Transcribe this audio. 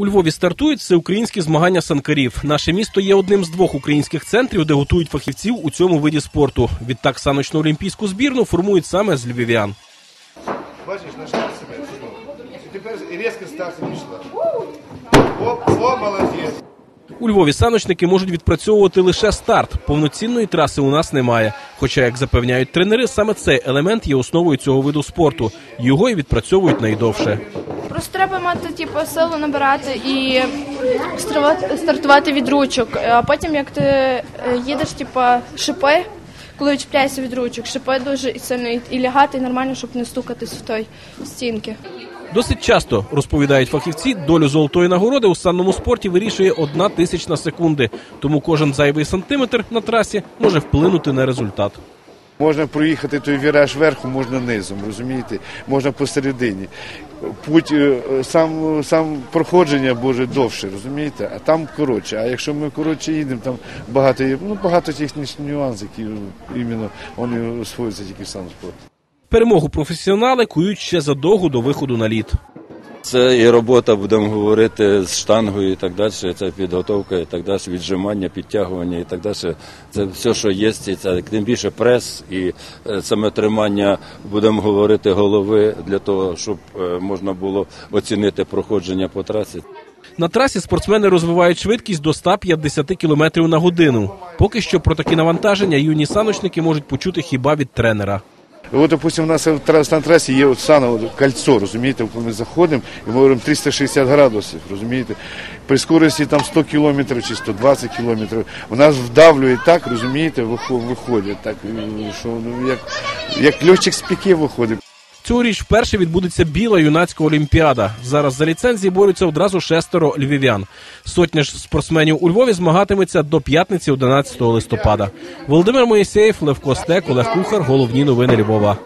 У Львові стартують всеукраїнські змагання санкарів. Наше місто є одним з двох українських центрів, де готують фахівців у цьому виді спорту. Відтак саночну олімпійську збірну формують саме з львів'ян. Бачиш, знайшла себе. І тепер різко стався пішла. О, о, молодець. У Львові саночники можуть відпрацьовувати лише старт. Повноцінної траси у нас немає. Хоча, як запевняють тренери, саме цей елемент є основою цього виду спорту. Його і відпрацьовують найдовше. Просто треба мати типу, силу набирати і стартувати- від ручок. А потім, як ти е, їдеш, типу, шипи, коли чіпляєшся від ручок, шипи дуже сильно і- і лягати нормально, щоб не стукатись в той стінки. Досить часто розповідають фахівці, долю золотої нагороди у санному спорті вирішує одна тисячна секунди. Тому кожен зайвий сантиметр на трасі може вплинути на результат. Можна проїхати той віраж верху, можна низом, розумієте? Можна посередині. Путь е, сам, сам проходження може довше, розумієте, а там коротше. А якщо ми коротше їдемо, там багато є, ну багато технічних нюансів, які іменно вони освоюються тільки сам спорт. Перемогу професіонали кують ще задовго до виходу на лід. Це і робота, будемо говорити, з штангою і так далі. Це підготовка і так далі, віджимання, підтягування і так далі. Це все, що є, це тим більше прес і е, саме тримання, будемо говорити, голови для того, щоб е, можна було оцінити проходження по трасі. На трасі спортсмени розвивають швидкість до 150 км на годину. Поки що про такі навантаження юні саночники можуть почути хіба від тренера. От, допустим, у нас на трасі є от от кольцо, розумієте, коли ми заходимо, і ми говоримо 360 градусів, розумієте. При скорості там 100 кілометрів чи 120 кілометрів, у нас вдавлює так, розумієте, виходить, так, що ну, як, як льотчик з піки виходить. Цьогоріч вперше відбудеться біла юнацька олімпіада. Зараз за ліцензії борються одразу шестеро львів'ян. Сотня ж спортсменів у Львові змагатиметься до п'ятниці 11 листопада. Володимир Моїсеєв, Левко Стек, Олег Кухар. Головні новини Львова.